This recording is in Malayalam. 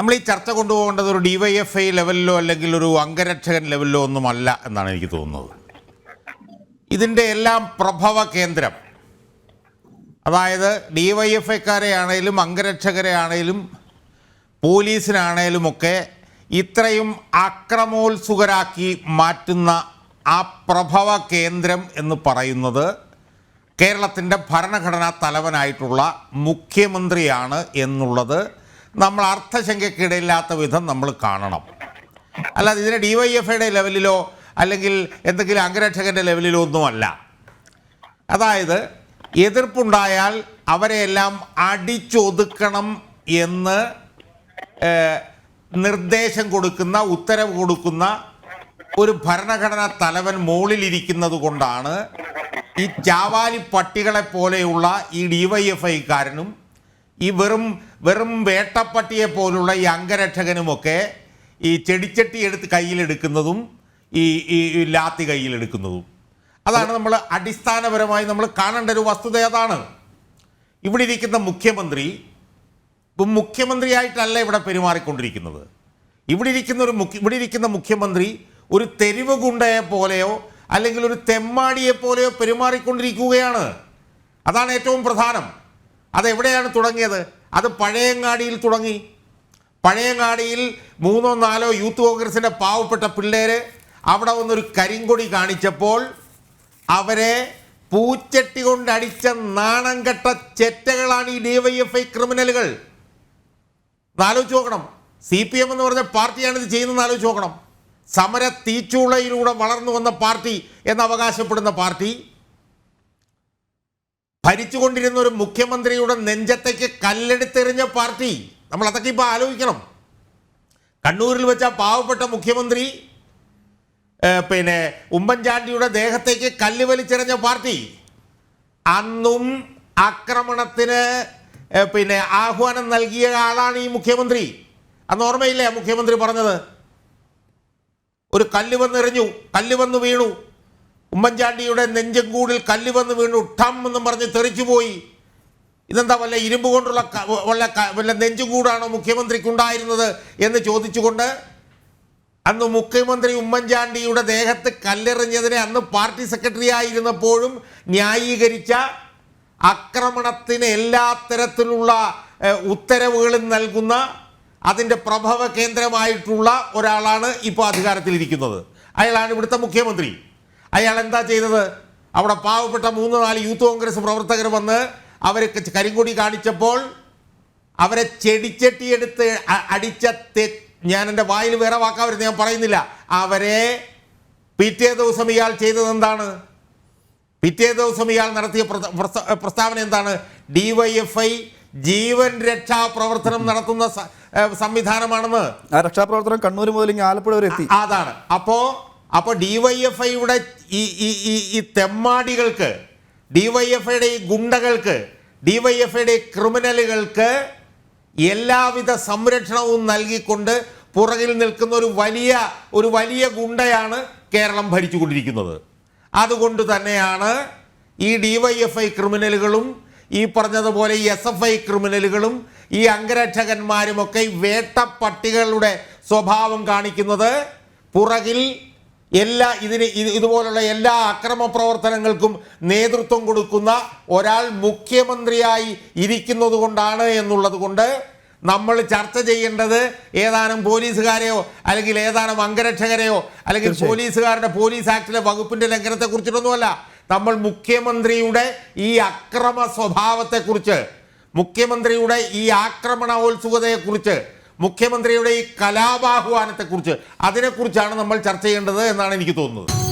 നമ്മൾ ഈ ചർച്ച കൊണ്ടുപോകേണ്ടത് ഒരു ഡിവൈഎഫ്ഐ ലെവലിലോ അല്ലെങ്കിൽ ഒരു അംഗരക്ഷകൻ ലെവലിലോ ഒന്നുമല്ല എന്നാണ് എനിക്ക് തോന്നുന്നത്. ഇതിന്റെ എല്ലാം പ്രഭവ കേന്ദ്രം. അതായത് ഡിവൈഎഫ്ഐക്കാരെ ആണേലും അംഗരക്ഷകരെ ആണേലും പോലീസിനാണേലും ഒക്കെ ഇത്രയും അക്രമോത്സുകരാക്കി മാറ്റുന്ന ആ പ്രഭവ കേന്ദ്രം എന്ന് പറയുന്നത് കേരളത്തിന്റെ ഭരണഘടനാ തലവനായിട്ടുള്ള മുഖ്യമന്ത്രിയാണ് എന്നുള്ളത് നമ്മൾ അർത്ഥശങ്കയ്ക്കിടയില്ലാത്ത വിധം നമ്മൾ കാണണം. അല്ലാതെ ഇതിന് ഡി വൈ എഫ് ഐയുടെ ലെവലിലോ അല്ലെങ്കിൽ എന്തെങ്കിലും അംഗരക്ഷകന്റെ ലെവലിലോ ഒന്നുമല്ല. അതായത് എതിർപ്പുണ്ടായാൽ അവരെയെല്ലാം അടിച്ചൊതുക്കണം എന്ന് നിർദ്ദേശം കൊടുക്കുന്ന ഉത്തരവ് കൊടുക്കുന്ന ഒരു ഭരണഘടനാ തലവൻ മുകളിലിരിക്കുന്നത് കൊണ്ടാണ് ഈ ചാവാലി പട്ടികളെ പോലെയുള്ള ഈ ഡിവൈഎഫ്ഐക്കാരനും ഈ വെറും വെറും വേട്ടപ്പട്ടിയെ പോലുള്ള ഈ അംഗരക്ഷകനുമൊക്കെ ഈ ചെടിച്ചട്ടി എടുത്ത് കയ്യിലെടുക്കുന്നതും ഈ ഈ ലാത്തി കയ്യിലെടുക്കുന്നതും. അതാണ് നമ്മൾ അടിസ്ഥാനപരമായി നമ്മൾ കാണേണ്ട ഒരു വസ്തുത അതാണ് ഇവിടെ ഇരിക്കുന്ന മുഖ്യമന്ത്രി ഇപ്പം മുഖ്യമന്ത്രിയായിട്ടല്ല ഇവിടെ പെരുമാറിക്കൊണ്ടിരിക്കുന്നത്. ഇവിടെ ഇരിക്കുന്ന ഒരു മുഖ്യ ഇവിടെ ഇരിക്കുന്ന മുഖ്യമന്ത്രി ഒരു തെരുവ് ഗുണ്ടയെ പോലെയോ അല്ലെങ്കിൽ ഒരു തെമ്മാടിയെ പോലെയോ പെരുമാറിക്കൊണ്ടിരിക്കുകയാണ്. അതാണ് ഏറ്റവും പ്രധാനം. അതെവിടെയാണ് തുടങ്ങിയത്? അത് പഴയങ്ങാടിയിൽ തുടങ്ങി. പഴയങ്ങാടിയിൽ മൂന്നോ നാലോ യൂത്ത് കോൺഗ്രസിന്റെ പാവപ്പെട്ട പിള്ളേര് അവിടെ വന്നൊരു കരിങ്കൊടി കാണിച്ചപ്പോൾ അവരെ പൂച്ചട്ടി കൊണ്ടടിച്ച നാണം കെട്ട ചെറ്റകളാണ് ഈ ഡിവൈഎഫ്ഐ ക്രിമിനലുകൾ. ആലോചിച്ച് നോക്കണം. സി പി എം എന്ന് പറഞ്ഞ പാർട്ടിയാണ് ഇത് ചെയ്യുന്നതെന്ന് ആലോചിച്ച് നോക്കണം. സമര തീച്ചൂളയിലൂടെ വളർന്നു വന്ന പാർട്ടി എന്ന് അവകാശപ്പെടുന്ന പാർട്ടി. ഭരിച്ചുകൊണ്ടിരുന്ന ഒരു മുഖ്യമന്ത്രിയുടെ നെഞ്ചത്തേക്ക് കല്ലെടുത്തെറിഞ്ഞ പാർട്ടി. നമ്മൾ അതൊക്കെ ഇപ്പോൾ ആലോചിക്കണം. കണ്ണൂരിൽ വെച്ച പാവപ്പെട്ട മുഖ്യമന്ത്രി പിന്നെ ഉമ്മൻചാണ്ടിയുടെ ദേഹത്തേക്ക് കല്ല് വലിച്ചെറിഞ്ഞ പാർട്ടി. അന്നും ആക്രമണത്തിന് പിന്നെ ആഹ്വാനം നൽകിയ ആളാണ് ഈ മുഖ്യമന്ത്രി. അന്ന് ഓർമ്മയില്ലേ മുഖ്യമന്ത്രി പറഞ്ഞത്? ഒരു കല്ല് വന്നെറിഞ്ഞു കല്ല് വന്ന് വീണു. ഉമ്മൻചാണ്ടിയുടെ നെഞ്ചങ്കൂടിൽ കല്ല് വന്ന് വീണു. ടം എന്നും പറഞ്ഞ് തെറിച്ചുപോയി ഇതെന്താ വല്ല ഇരുമ്പ് കൊണ്ടുള്ള വല്ല വല്ല നെഞ്ചും കൂടാണോ മുഖ്യമന്ത്രിക്കുണ്ടായിരുന്നത് എന്ന് ചോദിച്ചുകൊണ്ട് അന്ന് മുഖ്യമന്ത്രി ഉമ്മൻചാണ്ടിയുടെ ദേഹത്ത് കല്ലെറിഞ്ഞതിനെ അന്ന് പാർട്ടി സെക്രട്ടറി ആയിരുന്നപ്പോഴും ന്യായീകരിച്ച ആക്രമണത്തിന് എല്ലാ തരത്തിലുള്ള ഉത്തരവുകളും നൽകുന്ന അതിന്റെ പ്രഭവ കേന്ദ്രമായിട്ടുള്ള ഒരാളാണ് ഇപ്പോൾ അധികാരത്തിലിരിക്കുന്നത്. അയാളാണ് ഇവിടുത്തെ മുഖ്യമന്ത്രി. അയാൾ എന്താ ചെയ്തത്? അവിടെ പാവപ്പെട്ട മൂന്ന് നാല് യൂത്ത് കോൺഗ്രസ് പ്രവർത്തകർ വന്ന് അവരെ കരിങ്കൊടി കാണിച്ചപ്പോൾ അവരെ ചെടിച്ചട്ടിയെടുത്ത് അടിച്ച തെ ഞാൻ എന്റെ വായിൽ വേറെ വാക്കാവരുത് ഞാൻ പറയുന്നില്ല. അവരെ പിറ്റേ ദിവസം ഇയാൾ ചെയ്തത് എന്താണ്? പിറ്റേ ദിവസം ഇയാൾ നടത്തിയ പ്രസ്താവന എന്താണ്? ഡിവൈഎഫ്ഐ ജീവൻ രക്ഷാ പ്രവർത്തനം നടത്തുന്ന സംവിധാനമാണെന്ന്. രക്ഷാപ്രവർത്തനം കണ്ണൂർ മുതൽ ആലപ്പുഴ വരെ എത്തി. അതാണ്. അപ്പോ അപ്പോ ഡിവൈഎഫ്ഐയുടെ ഈ ഈ ഈ തെമ്മാടികൾക്ക് ഡിവൈഎഫ്ഐയുടെ ഈ ഗുണ്ടകൾക്ക് ഡിവൈഎഫ്ഐയുടെ ക്രിമിനലുകൾക്ക് എല്ലാവിധ സംരക്ഷണവും നൽകിക്കൊണ്ട് പുറകിൽ നിൽക്കുന്ന ഒരു വലിയ ഒരു വലിയ ഗുണ്ടയാണ് കേരളം ഭരിച്ചുകൊണ്ടിരിക്കുന്നത്. അതുകൊണ്ട് തന്നെയാണ് ഈ ഡിവൈഎഫ്ഐ ക്രിമിനലുകളും ഈ പറഞ്ഞതുപോലെ എസ് എഫ് ഐ ക്രിമിനലുകളും ഈ അംഗരക്ഷകന്മാരുമൊക്കെ വേട്ടപ്പട്ടികളുടെ സ്വഭാവം കാണിക്കുന്നത് പുറകിൽ എല്ലാ ഇതിന് ഇത് ഇതുപോലുള്ള എല്ലാ അക്രമ പ്രവർത്തനങ്ങൾക്കും നേതൃത്വം കൊടുക്കുന്ന ഒരാൾ മുഖ്യമന്ത്രിയായി ഇരിക്കുന്നത് കൊണ്ടാണ് എന്നുള്ളത് കൊണ്ട് നമ്മൾ ചർച്ച ചെയ്യേണ്ടത് ഏതാനും പോലീസുകാരെയോ അല്ലെങ്കിൽ ഏതാനും അംഗരക്ഷകരെയോ അല്ലെങ്കിൽ പോലീസുകാരുടെ പോലീസ് ആക്ടിലെ വകുപ്പിന്റെ ലംഘനത്തെ കുറിച്ചിട്ടൊന്നുമല്ല നമ്മൾ മുഖ്യമന്ത്രിയുടെ ഈ അക്രമ സ്വഭാവത്തെക്കുറിച്ച് മുഖ്യമന്ത്രിയുടെ ഈ ആക്രമണോത്സുകതയെക്കുറിച്ച് മുഖ്യമന്ത്രിയുടെ ഈ കലാപാഹ്വാനത്തെക്കുറിച്ച് അതിനെക്കുറിച്ചാണ് നമ്മൾ ചർച്ച ചെയ്യേണ്ടത് എന്നാണ് എനിക്ക് തോന്നുന്നത്.